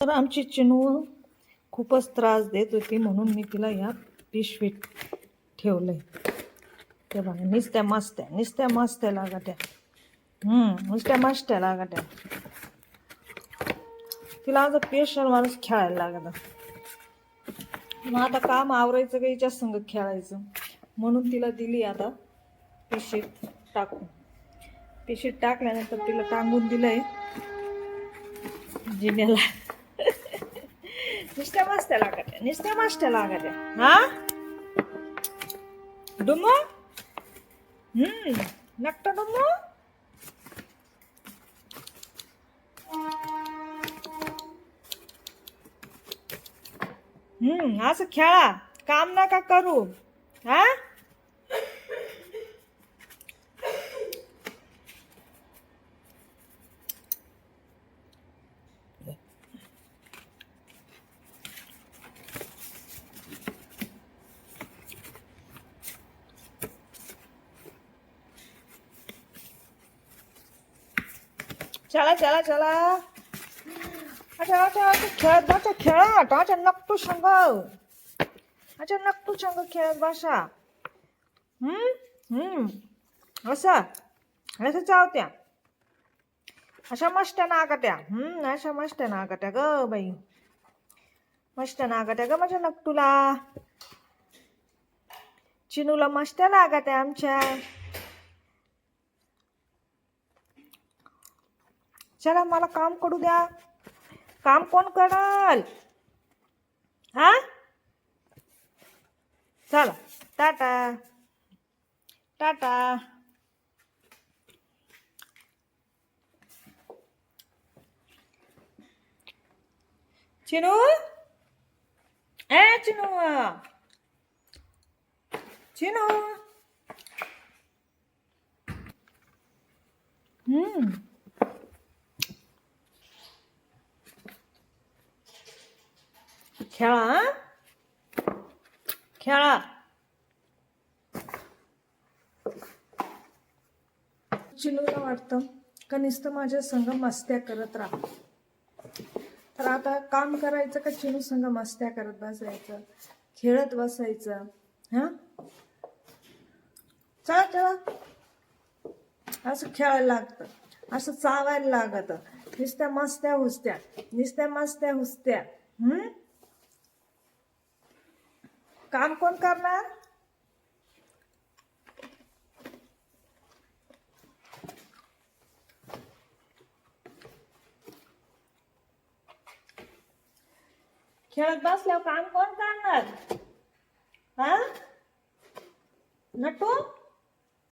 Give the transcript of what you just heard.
तर आमची चिनू खूपच त्रास देत होती म्हणून मी तिला या पिशवीत ठेवलंय. ते बघा नुसत्या मस्त्या नुसत्या मस्त्या लागत्या हम्म नुसत्या मस्त्या लागत्या तिला आज पेशंट माणूस खेळायला लागत मग आता काम आवरायचं का हिच्या संग खेळायचं? म्हणून तिला दिली आता पिशीत टाकून. पिशीत टाकल्यानंतर तिला टांगून दिलंय जिन्याला नुसत्या मस्त्या लागत्या नुसत्या मस्त्या लागत्या हा डुमो हम्म नक्ट डुमो हम्म असं खेळा काम नका करू हा चला चला चला. अच्छा अच्छा अच्छा खेळत बसा खेळत. अच्छा नक्टू संग. अच्छा नक्टू संग खेळत बसा. हम्म हम्म. असं. असं चावत्या. अशा मस्त नागत्या हम्म अशा मस्त नागत्या ग बाई. मस्त नागत्या ग माझ्या नकटूला. चिनूला मस्त लागत्या आमच्या. चला मला काम करू द्या. काम कोण कराल? हा? चला टाटा. टाटा. चिनू? ए चिनू. चिनू. हम्म. खेळा खेळा. चिनूला वाटतं का नुसतं माझ्या संग मस्त्या करत राहा. तर आता काम करायचं का चिनू संग मस्त्या करत बसायचं? खेळत बसायचं हा? चला चला. असं खेळायला लागतं असं चावायला लागत. नुसत्या मस्त्या हुसत्या नुसत्या मस्त्या हुसत्या हम्म? काम कोण करणार? खेळत बसल्यावर काम कोण करणार? हा? नटू?